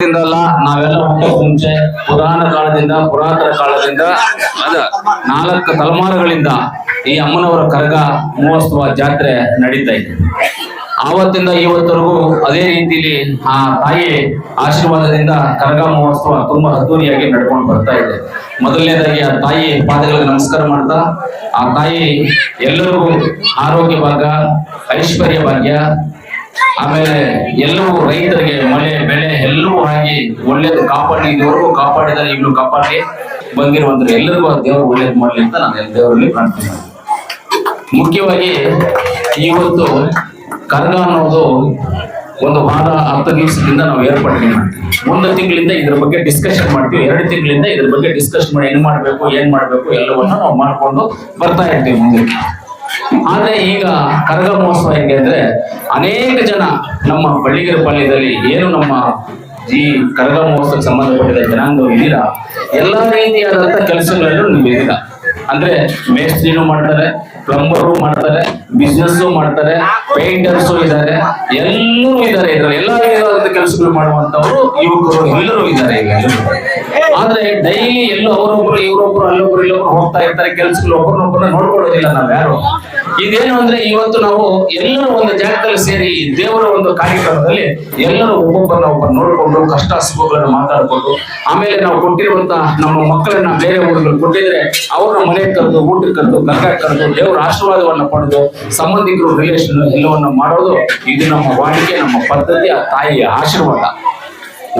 ನಾವೆಲ್ಲ ಮುಂಚೆ ಪುರಾಣ ಕಾಲದಿಂದ, ಪುರಾತನ ಕಾಲದಿಂದ, ಅದ ನಾಲ್ಕು ತಲೆಮಾರುಗಳಿಂದ ಈ ಅಮ್ಮನವರ ಕರಗ ಮಹೋತ್ಸವ ಜಾತ್ರೆ ನಡೀತಾ ಇದೆ ಆವತ್ತಿಂದ ಇವತ್ತರೆಗೂ ಅದೇ ರೀತಿಲಿ ಆ ತಾಯಿ ಆಶೀರ್ವಾದದಿಂದ ಕರಗ ಮಹೋತ್ಸವ ತುಂಬಾ ಅದ್ದೂರಿಯಾಗಿ ನಡ್ಕೊಂಡು ಬರ್ತಾ ಇದೆ. ಮೊದಲನೇದಾಗಿ ಆ ತಾಯಿ ಪಾದಗಳಿಗೆ ನಮಸ್ಕಾರ ಮಾಡ್ತಾ, ಆ ತಾಯಿ ಎಲ್ಲರಿಗೂ ಆರೋಗ್ಯ ಭಾಗ್ಯ, ಐಶ್ವರ್ಯ ಭಾಗ್ಯ ಆಮೇಲೆ ಎಲ್ಲವೂ ರೈತರಿಗೆ ಮಳೆ, ಬೆಳೆ ಎಲ್ಲವೂ ಆಗಿ ಒಳ್ಳೇದು ಕಾಪಾಡಿ ಇದುವರೆಗೂ ಕಾಪಾಡಿದರೆ ಈಗಲೂ ಕಾಪಾಡಿ ಬಂದಿರುವಂತ ಎಲ್ಲರಿಗೂ ದೇವರು ಒಳ್ಳೇದು ಮಾಡಲಿ ಅಂತ ನಾನು ಎಲ್ಲ ದೇವರಲ್ಲಿ ಪ್ರಾರ್ಥನೆ. ಮುಖ್ಯವಾಗಿ ಇವತ್ತು ಕರ್ಗ ಅನ್ನೋದು ಒಂದು ವಾರ ಹತ್ತು ದಿವಸದಿಂದ ನಾವು ಮಾಡ್ತೀವಿ ಒಂದು ತಿಂಗಳಿಂದ ಇದ್ರ ಬಗ್ಗೆ ಡಿಸ್ಕಷನ್ ಮಾಡ್ತೀವಿ, ಎರಡು ತಿಂಗಳಿಂದ ಇದ್ರ ಬಗ್ಗೆ ಡಿಸ್ಕಷನ್ ಮಾಡಿ ಏನ್ ಮಾಡ್ಬೇಕು ಏನ್ ಮಾಡ್ಬೇಕು ಎಲ್ಲವನ್ನ ನಾವು ಮಾಡ್ಕೊಂಡು ಬರ್ತಾ ಇರ್ತೀವಿ ಮುಂದಕ್ಕೆ ಆದ್ರೆ ಈಗ ಕರಗ ಮಹೋತ್ಸವ ಹೆಂಗೆ ಅಂದ್ರೆ ಅನೇಕ ಜನ ನಮ್ಮ ಬಳ್ಳಿಗರ ಪಾಳ್ಯದಲ್ಲಿ ಏನು ನಮ್ಮ ಈ ಕರಗ ಮಹೋತ್ಸವಕ್ಕೆ ಸಂಬಂಧಪಟ್ಟಿದ ಜನಾಂಗ ಎಲ್ಲ ಎಲ್ಲಾ ರೀತಿಯಾದಂತ ಕೆಲಸಗಳಲ್ಲೂ ನೀವು ಅಂದ್ರೆ ಮೇಸ್ತ್ರಿನೂ ಮಾಡ್ತಾರೆ ಪ್ಲಂಬರು ಮಾಡ್ತಾರೆ ಬಿಸ್ನೆಸ್ ಮಾಡ್ತಾರೆ ಪೇಂಟರ್ಸ್ ಇದ್ದಾರೆ, ಎಲ್ಲರೂ ಇದ್ದಾರೆ ಇದ್ರಲ್ಲಿ ಎಲ್ಲಾ ಕೆಲಸಗಳು ಮಾಡುವಂತವರು ಯುವಕರು, ಎಲ್ಲರೂ ಇದ್ದಾರೆ ಈಗ. ಆದ್ರೆ ಡೈಲಿ ಎಲ್ಲೋ ಅವರೊಬ್ರು, ಇವರೊಬ್ರು, ಅಲ್ಲೊಬ್ರು, ಇಲ್ಲೊಬ್ರು ಹೋಗ್ತಾ ಇರ್ತಾರೆ ಕೆಲಸಗಳು ಒಬ್ಬರನ್ನೊಬ್ಬರನ್ನ ನೋಡ್ಕೊಳ್ಳೋದಿಲ್ಲ ನಾವ್ ಯಾರು ಇದೇನು ಅಂದ್ರೆ ಇವತ್ತು ನಾವು ಎಲ್ಲರೂ ಒಂದು ಜಾಗದಲ್ಲಿ ಸೇರಿ ದೇವರ ಒಂದು ಕಾರ್ಯಕ್ರಮದಲ್ಲಿ ಎಲ್ಲರೂ ಒಬ್ಬೊಬ್ಬರನ್ನ ಒಬ್ಬರು ನೋಡಿಕೊಂಡು ಕಷ್ಟ ಸುಖಗಳನ್ನು ಮಾತಾಡ್ಕೊಂಡು, ಆಮೇಲೆ ನಾವು ಕೊಟ್ಟಿರುವಂತ ನಮ್ಮ ಮಕ್ಕಳನ್ನ ಬೇರೆ ಊರುಗಳು ಕೊಟ್ಟಿದ್ರೆ ಅವ್ರನ್ನ ಮನೆಗೆ ಕರೆದು, ಊಟಕ್ಕೆ ಕರೆದು ಗಂಗಾ ಕರೆದು, ದೇವರ ಆಶೀರ್ವಾದವನ್ನ ಪಡೆದು, ಸಂಬಂಧಿಕರು ರಿಲೇಷನ್ ಎಲ್ಲವನ್ನ ಮಾಡೋದು ಇದು ನಮ್ಮ ವಾಡಿಕೆ, ನಮ್ಮ ಪದ್ಧತಿ, ಆ ತಾಯಿಯ ಆಶೀರ್ವಾದ.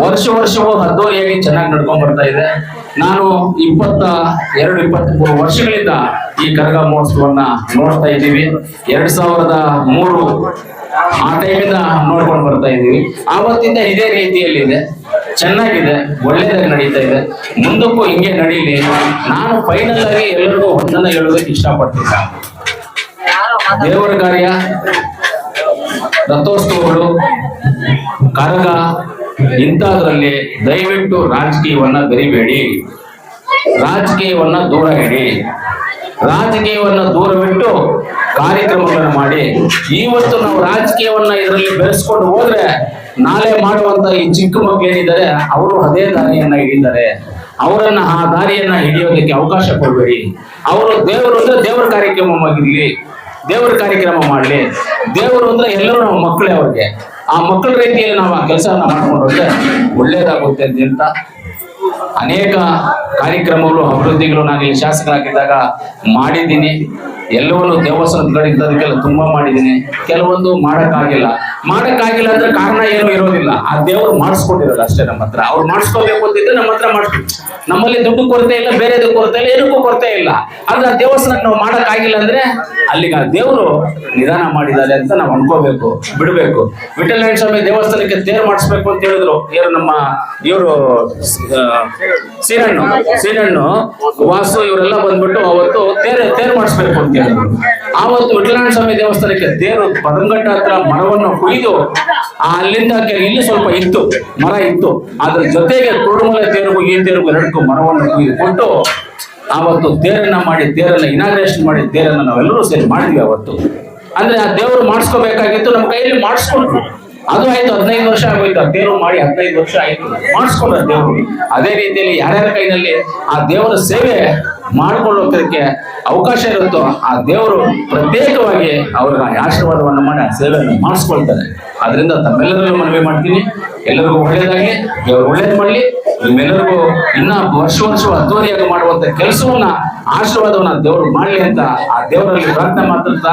ವರ್ಷ ವರ್ಷವೂ ಅದ್ದೂರಿಯಾಗಿ ಚೆನ್ನಾಗಿ ನಡ್ಕೊಂಡ್ ಬರ್ತಾ ಇದೆ ನಾನು ಇಪ್ಪತ್ತ ಎರಡು ಇಪ್ಪತ್ತ್ ಮೂರು ವರ್ಷಗಳಿಂದ ಈ ಕರಗ ಮಹೋತ್ಸವನ್ನ ನೋಡ್ತಾ ಇದ್ದೀವಿ. ಎರಡ್ ಸಾವಿರದ ಮೂರು ಆ ಟೈಮಿಂದ ನೋಡ್ಕೊಂಡು ಬರ್ತಾ ಇದ್ದೀವಿ. ಆವತ್ತಿಂದ ಇದೇ ರೀತಿಯಲ್ಲಿ ಇದೆ. ಚೆನ್ನಾಗಿದೆ. ಒಳ್ಳೇದಾಗಿ ನಡೀತಾ ಇದೆ. ಮುಂದಕ್ಕೂ ಹಿಂಗೆ ನಡೀಲಿ. ನಾನು ಫೈನಲ್ ಆಗಿ ಎಲ್ಲರಿಗೂ ಒಂದನ್ನ ಹೇಳೋದಕ್ಕೆ ಇಷ್ಟಪಡ್ತೀನಿ. ದೇವರ ಕಾರ್ಯ, ರಥೋತ್ಸವಗಳು, ಕರಗ ಇಂಥದ್ರಲ್ಲಿ ದಯವಿಟ್ಟು ರಾಜಕೀಯವನ್ನ ಬರಿಬೇಡಿ. ರಾಜಕೀಯವನ್ನ ದೂರ ಇಡಿ. ರಾಜಕೀಯವನ್ನ ದೂರವಿಟ್ಟು ಕಾರ್ಯಕ್ರಮಗಳನ್ನು ಮಾಡಿ. ಇವತ್ತು ನಾವು ರಾಜಕೀಯವನ್ನ ಇದರಲ್ಲಿ ಬೆಳೆಸ್ಕೊಂಡು ಹೋದ್ರೆ ನಾಳೆ ಮಾಡುವಂತ ಈ ಚಿಕ್ಕ ಮಕ್ಕಳೇನಿದ್ದಾರೆ, ಅವರು ಅದೇ ದಾರಿಯನ್ನ ಹಿಡಿದ್ದಾರೆ ಅವರನ್ನ ಆ ದಾರಿಯನ್ನ ಹಿಡಿಯೋದಕ್ಕೆ ಅವಕಾಶ ಕೊಡಬೇಡಿ. ಅವರು ದೇವರು ಅಂದ್ರೆ ದೇವರ ಕಾರ್ಯಕ್ರಮವಾಗಿರ್ಲಿ. ದೇವರ ಕಾರ್ಯಕ್ರಮ ಮಾಡಲಿ. ದೇವರು ಅಂದ್ರೆ ಎಲ್ಲರೂ ನಮ್ಮ ಮಕ್ಕಳೇ ಅವ್ರಿಗೆ. ಆ ಮಕ್ಕಳ ರೀತಿಯಲ್ಲಿ ನಾವು ಆ ಕೆಲಸವನ್ನು ಮಾಡಿಕೊಂಡ್ರೆ ಒಳ್ಳೇದಾಗುತ್ತೆ ಅಂತ ಅನೇಕ ಕಾರ್ಯಕ್ರಮಗಳು, ಅಭಿವೃದ್ಧಿಗಳು ನಾನು ಇಲ್ಲಿ ಶಾಸಕರಾಗಿದ್ದಾಗ ಮಾಡಿದ್ದೀನಿ. ಎಲ್ಲವನ್ನು ಇದ್ದದಕ್ಕೆಲ್ಲ ತುಂಬಾ ಮಾಡಿದ್ದೀನಿ. ಕೆಲವೊಂದು ಮಾಡಕ್ಕಾಗಿಲ್ಲ. ಮಾಡಕ್ಕಾಗಿಲ್ಲ ಅಂದ್ರೆ ಕಾರಣ ಏನು ಇರೋದಿಲ್ಲ. ಆ ದೇವರು ಮಾಡಿಸ್ಕೊಂಡಿರೋದು ಅಷ್ಟೇ ನಮ್ಮ ಹತ್ರ. ಅವ್ರು ಮಾಡಿಸ್ಕೋಬೇಕು ಅಂತಿದ್ರೆ ನಮ್ಮ ಹತ್ರ ನಮ್ಮಲ್ಲಿ ದುಡ್ಡು ಕೊರತೆ ಇಲ್ಲ, ಬೇರೆದು ಕೊರತೆ ಇಲ್ಲ, ಏನಕ್ಕೂ ಕೊರತೆ ಇಲ್ಲ. ಆದ್ರೆ ಆ ದೇವಸ್ಥಾನಕ್ಕೆ ನಾವು ಮಾಡಕ್ಕಾಗಿಲ್ಲ ಅಂದ್ರೆ ಅಲ್ಲಿಗೆ ದೇವರು ನಿಧಾನ ಮಾಡಿದ್ದಾರೆ ಅಂತ ನಾವು ಅನ್ಕೋಬೇಕು, ಬಿಡಬೇಕು. ವಿಠಲನಾರಾಯಣ ಸ್ವಾಮಿ ದೇವಸ್ಥಾನಕ್ಕೆ ತೇರು ಮಾಡಿಸ್ಬೇಕು ಅಂತ ಹೇಳಿದ್ರು. ಇವರು ನಮ್ಮ, ಇವರು ಸೀನಣ್ಣು ಸೀನಣ್ಣು, ವಾಸು, ಇವರೆಲ್ಲ ಬಂದ್ಬಿಟ್ಟು ಅವತ್ತು ತೇರು ತೇರು ಮಾಡಿಸ್ಬೇಕು ಅಂತ ಹೇಳಿದ್ರು. ಆವತ್ತು ವಿಠಲನಾರಾಯಣ ಸ್ವಾಮಿ ದೇವಸ್ಥಾನಕ್ಕೆ ತೇರು ಪದಂಗಟ್ಟ ಹತ್ರ ಮರವನ್ನು ಕುಯ್ದು ಅಲ್ಲಿಂದ ಇಲ್ಲಿ ಸ್ವಲ್ಪ ಇತ್ತು, ಮರ ಇತ್ತು. ಅದ್ರ ಜೊತೆಗೆ ಕುರುಮಲೆ ತೇರುಗು ಈ ತೇರುಗು ಎರಡಕ್ಕೂ ಮರವನ್ನು ಕುಯ್ದು ಆವತ್ತು ತೇರನ್ನ ಮಾಡಿ, ತೇರನ್ನ ಇನಾಗ್ರೇಷನ್ ಮಾಡಿ, ತೇರನ್ನ ನಾವೆಲ್ಲರೂ ಸೇರಿ ಮಾಡಿದ್ವಿ ಅವತ್ತು. ಅಂದ್ರೆ ಆ ದೇವರು ಮಾಡಿಸ್ಕೋಬೇಕಾಗಿತ್ತು, ನಮ್ಮ ಕೈಯಲ್ಲಿ ಮಾಡಿಸ್ಕೊಂಡ್ರು. ಅದು ಆಯ್ತು, ಹದಿನೈದು ವರ್ಷ ಆಗೋಯ್ತು, ಆ ದೇವರು ಮಾಡಿ ಹದಿನೈದು ವರ್ಷ ಆಯ್ತು, ಮಾಡಿಸ್ಕೊಂಡ್ರ ದೇವರು. ಅದೇ ರೀತಿಯಲ್ಲಿ ಯಾರ್ಯಾರ ಕೈನಲ್ಲಿ ಆ ದೇವರ ಸೇವೆ ಮಾಡಿಕೊಳ್ಳೋದಕ್ಕೆ ಅವಕಾಶ ಇರುತ್ತೋ, ಆ ದೇವರು ಪ್ರತ್ಯೇಕವಾಗಿ ಅವರ ಆಶೀರ್ವಾದವನ್ನು ಮಾಡಿ, ಆ ಸೇವೆಯನ್ನು ಮಾಡಿಸ್ಕೊಳ್ತಾರೆ. ಅದರಿಂದ ತಮ್ಮೆಲ್ಲರಲ್ಲೂ ಮನವಿ ಮಾಡ್ತೀನಿ. ಎಲ್ಲರಿಗೂ ಒಳ್ಳೇದಾಗಿ ದೇವರು ಒಳ್ಳೇದು ಮಾಡಲಿ. ನಿಮ್ಮೆಲ್ಲರಿಗೂ ಇನ್ನ ವರ್ಷ ವರ್ಷ ಅದ್ದೂರಿಯಾಗಿ ಮಾಡುವಂತ ಕೆಲಸವನ್ನ, ಆಶೀರ್ವಾದವನ್ನ ದೇವರು ಮಾಡಲಿ ಅಂತ ಆ ದೇವರಲ್ಲಿ ಪ್ರಾರ್ಥನೆ ಮಾಡ್ತಾ